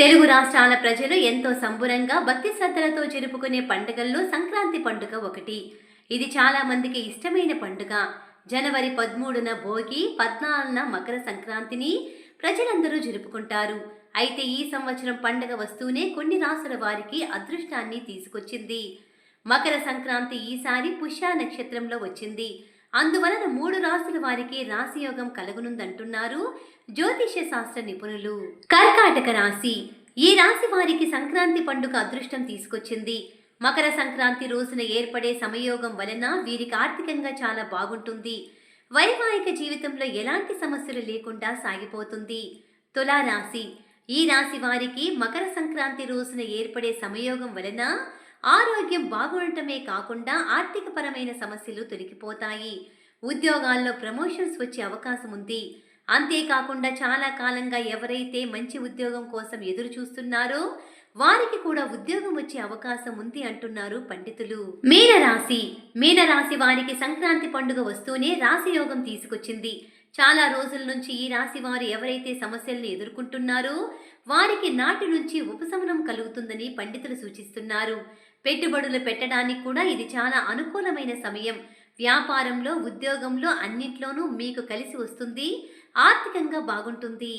తెలుగు రాష్ట్రాల ప్రజలు ఎంతో సంబురంగా భక్తి శ్రద్ధలతో జరుపుకునే పండుగల్లో సంక్రాంతి పండుగ ఒకటి. ఇది చాలా మందికి ఇష్టమైన పండుగ. జనవరి పదమూడున భోగి పద్నాలుగున మకర సంక్రాంతిని ప్రజలందరూ జరుపుకుంటారు. అయితే ఈ సంవత్సరం పండుగ వస్తూనే కొన్ని రాసుల వారికి అదృష్టాన్ని తీసుకొచ్చింది. మకర సంక్రాంతి ఈసారి పుష్య నక్షత్రంలో వచ్చింది. అందువలన మూడు రాసుల వారికి రాశియోగం కలుగునుందంటున్నారు జ్యోతిష్య శాస్త్ర నిపుణులు. కర్కాటక రాశి. ఈ రాశి వారికి సంక్రాంతి పండుగ అదృష్టం తీసుకొచ్చింది. మకర సంక్రాంతి రోజున ఏర్పడే సమయోగం వలన వీరికి ఆర్థికంగా చాలా బాగుంటుంది. వైవాహిక జీవితంలో ఎలాంటి సమస్యలు లేకుండా సాగిపోతుంది. తులారాశి. ఈ రాశి వారికి మకర సంక్రాంతి రోజున ఏర్పడే సమయోగం వలన ఆరోగ్యం బాగుండటమే కాకుండా ఆర్థికపరమైన సమస్యలు తొలగిపోతాయి. ఉద్యోగాల్లో ప్రమోషన్స్ వచ్చే అవకాశం ఉంది. అంతేకాకుండా చాలా కాలంగా ఎవరైతే మంచి ఉద్యోగం కోసం ఎదురు చూస్తున్నారో వారికి కూడా ఉద్యోగం వచ్చే అవకాశం ఉంది అంటున్నారు పండితులు. మీనరాశి. మీనరాశి వారికి సంక్రాంతి పండుగ వస్తూనే రాశి యోగం తీసుకొచ్చింది. చాలా రోజుల నుంచి ఈ రాశి వారు ఎవరైతే సమస్యలను ఎదుర్కొంటున్నారో వారికి నాటి నుంచి ఉపశమనం కలుగుతుందని పండితులు సూచిస్తున్నారు. పెట్టుబడులు పెట్టడానికి కూడా ఇది చాలా అనుకూలమైన సమయం. వ్యాపారంలో ఉద్యోగంలో అన్నిట్లోనూ మీకు కలిసి వస్తుంది. ఆర్థికంగా బాగుంటుంది.